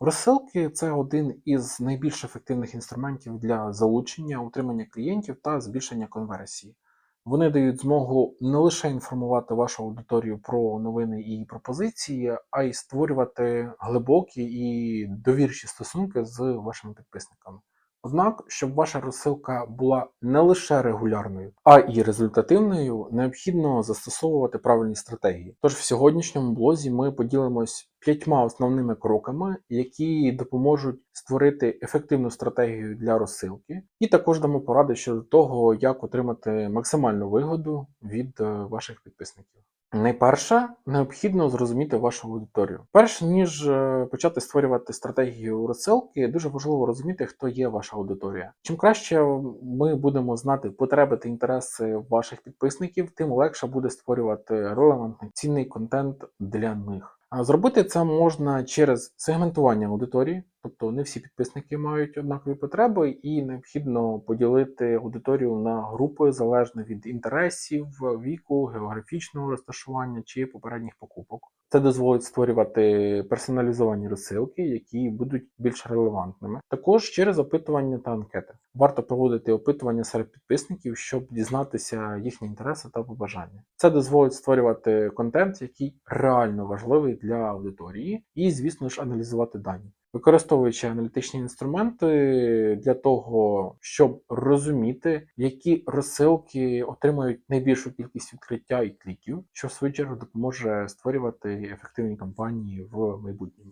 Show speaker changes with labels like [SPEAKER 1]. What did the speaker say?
[SPEAKER 1] Розсилки це один із найбільш ефективних інструментів для залучення, утримання клієнтів та збільшення конверсії. Вони дають змогу не лише інформувати вашу аудиторію про новини і пропозиції, а й створювати глибокі і довірчі стосунки з вашими підписниками. Однак, щоб ваша розсилка була не лише регулярною, а й результативною, необхідно застосовувати правильні стратегії. Тож в сьогоднішньому блозі ми поділимось п'ятьма основними кроками, які допоможуть створити ефективну стратегію для розсилки, і також дамо поради щодо того, як отримати максимальну вигоду від е, ваших підписників. Найперше, необхідно зрозуміти вашу аудиторію. Перш ніж е, почати створювати стратегію розсилки, дуже важливо розуміти, хто є ваша аудиторія. Чим краще ми будемо знати потреби та інтереси ваших підписників, тим легше буде створювати релевантний цінний контент для них. А Зробити це можна через сегментування аудиторії, тобто не всі підписники мають однакові потреби, і необхідно поділити аудиторію на групи залежно від інтересів, віку, географічного розташування чи попередніх покупок. Це дозволить створювати персоналізовані розсилки, які будуть більш релевантними. Також через опитування та анкети. Варто проводити опитування серед підписників, щоб дізнатися їхні інтереси та побажання. Це дозволить створювати контент, який реально важливий для аудиторії, і, звісно ж, аналізувати дані. Використовуючи аналітичні інструменти для того, щоб розуміти, які розсилки отримують найбільшу кількість відкриття і кліків, що в свою чергу допоможе створювати ефективні кампанії в майбутньому.